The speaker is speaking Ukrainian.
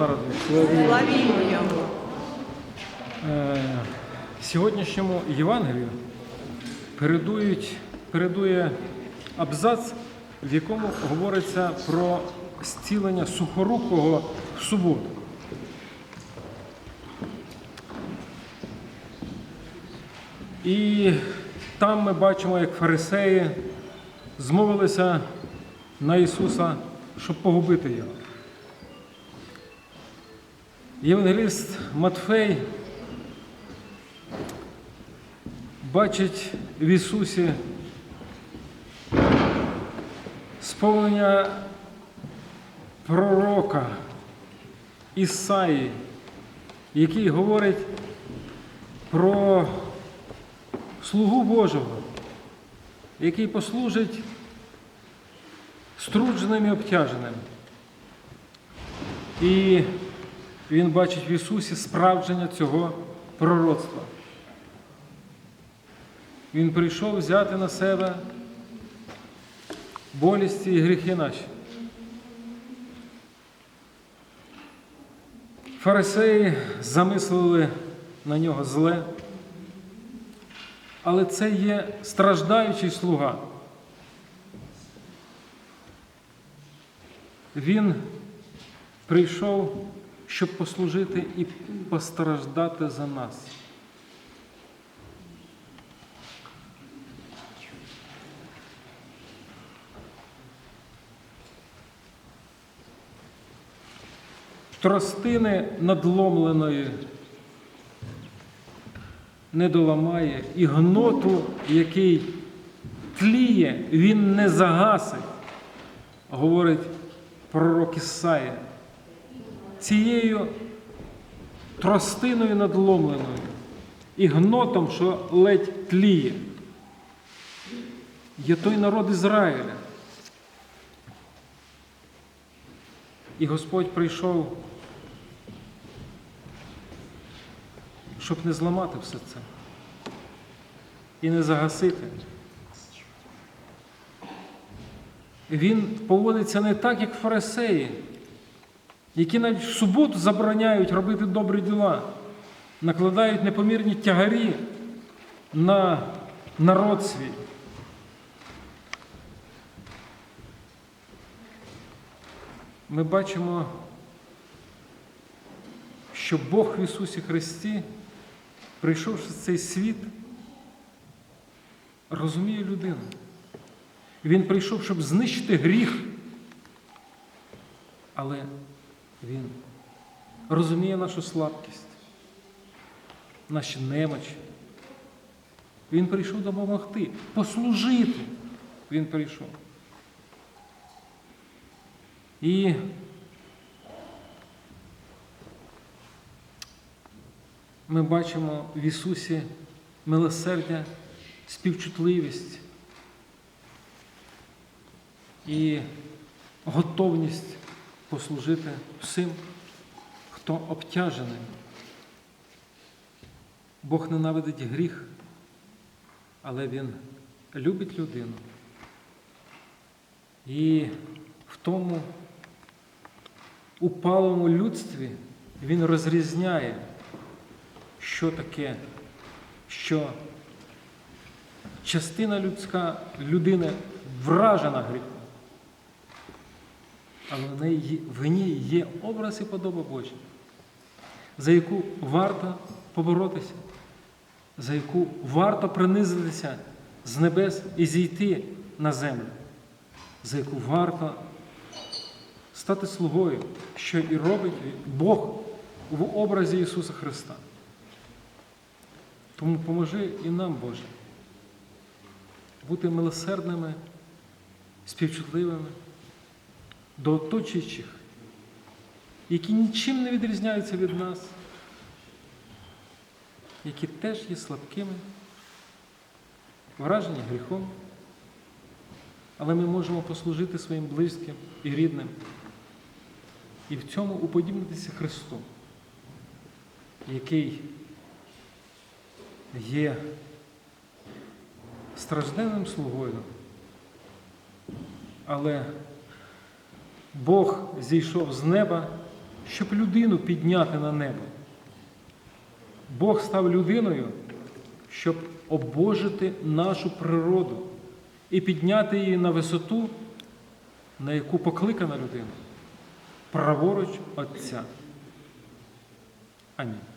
Народився. Славімо Його. Е, Сьогоднішньому Євангелію передують, передує абзац, в якому говориться про зцілення сухорукого в суботу. І там ми бачимо, як фарисеї змовилися на Ісуса, щоб погубити його. Євангеліст Матфей бачить в Ісусі сповнення пророка Ісаї, який говорить про слугу Божого, який послужить струдженим і обтяженим. І він бачить в Ісусі справдження цього пророцтва. Він прийшов взяти на себе болісті і гріхи наші. Фарисеї замислили на нього зле, але це є страждаючий слуга. Він прийшов, щоб послужити і постраждати за нас. Тростини надломленої не доламає, і гноту, який тліє, він не загасить, говорить пророк Ісая. Цією тростиною надломленою і гнотом, що ледь тліє, є той народ Ізраїля. І Господь прийшов, щоб не зламати все це і не загасити. Він поводиться не так, як фарисеї, які навіть в суботу забороняють робити добрі діла, накладають непомірні тягарі на народ свій. Ми бачимо, що Бог в Ісусі Христі, прийшовши в цей світ, розуміє людину. Він прийшов, щоб знищити гріх, але Він розуміє нашу слабкість, наші немочі. Він прийшов допомогти, послужити. Він прийшов. І ми бачимо в Ісусі милосердя, співчутливість і готовність послужити всім, хто обтяжений. Бог ненавидить гріх, але Він любить людину. І в тому упалому людстві він розрізняє, що таке, що частина людська людини вражена гріхом, але в, ній є образ і подоба Божа, за яку варто поборотися, за яку варто принизитися з небес і зійти на землю, за яку варто стати слугою, що і робить Бог в образі Ісуса Христа. Тому поможи і нам, Боже, бути милосердними, співчутливими до оточуючих, які нічим не відрізняються від нас, які теж є слабкими, вражені гріхом, але ми можемо послужити своїм близьким і рідним і в цьому уподібнитися Христу, який є стражденним слугою, але Бог зійшов з неба щоб людину підняти на небо. Бог став людиною, щоб обожити нашу природу і підняти її на висоту, на яку покликана людина, праворуч Отця. Амінь.